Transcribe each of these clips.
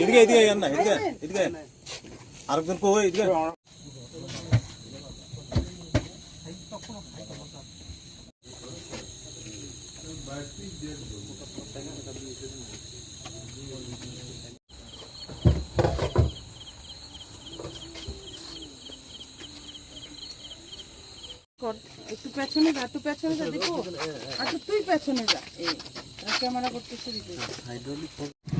এদিকে এদিকে না এদিকে এদিকে আরেকজন কো এদিকে একটু পেছনে যা একটু পেছনে যা দেখো। আচ্ছা তুই পেছনে যা। এই ক্যামেরা করতে শুরু করি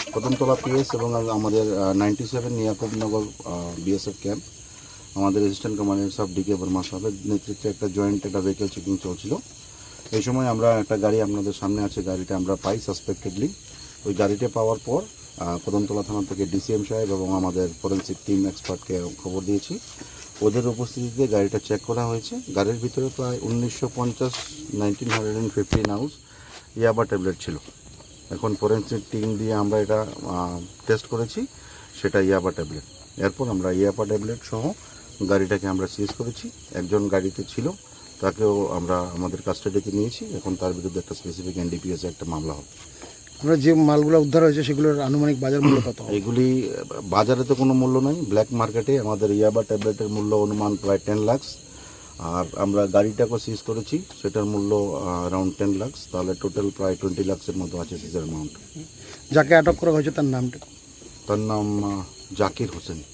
কদমতলা পিএস এবং আমাদের ninety seven Niyakabnagar BSF camp আমাদের রেজিস্ট্যান্ট কমান্ডার সাব ডিকে বর্মা সাহেবের নেতৃত্বে একটা জয়েন্ট একটা ভেহিকেল চেকিং চলছিল। এই সময় আমরা একটা গাড়ি আপনাদের সামনে আছে, গাড়িটা আমরা পাই সাসপেক্টেডলি ওই গাড়িটা পাওয়ার পর কদমতলা থানা থেকে ডিসিএম সাহেব এবং আমাদের ফরেন্সিক টিম এক্সপার্টকে খবর দিয়েছি। ওদের উপস্থিতিতে গাড়িটা চেক করা হয়েছে। গাড়ির ভিতরে প্রায় উনিশশো পঞ্চাশ নাইনটিন হান্ড্রেড অ্যান্ড ফিফটিন আউস ইয়াবা ট্যাবলেট ছিল। এখন ফরেন্সিক টিম দিয়ে আমরা এটা টেস্ট করেছি সেটা ইয়াবা ট্যাবলেট এরপর আমরা ইয়াবা ট্যাবলেট সহ গাড়িটাকে আমরা সিজ করেছি। একজন গাড়িতে ছিল তাকেও আমরা আমাদের কাস্টাডিতে নিয়েছি। এখন তার বিরুদ্ধে একটা স্পেসিফিক এনডিপিএস একটা মামলা হবে। আমরা যে মালগুলো উদ্ধার হয়েছে সেগুলোর আনুমানিক বাজার মূল্য কত? এগুলি বাজারে তো কোনো মূল্য নাই। ব্ল্যাক মার্কেটে আমাদের ইয়াবা ট্যাবলেটের মূল্য অনুমান প্রায় টেন লাক্স আর আমরা গাড়িটাকে সিজ করেছি সেটার মূল্য অ্যারাউন্ড টেন লাক্স তাহলে টোটাল প্রায় টোয়েন্টি লাক্সের মতো আছে সিজের অ্যামাউন্ট যাকে আটক করা হয়েছে তার নামটা? তার নাম জাকির হোসেন।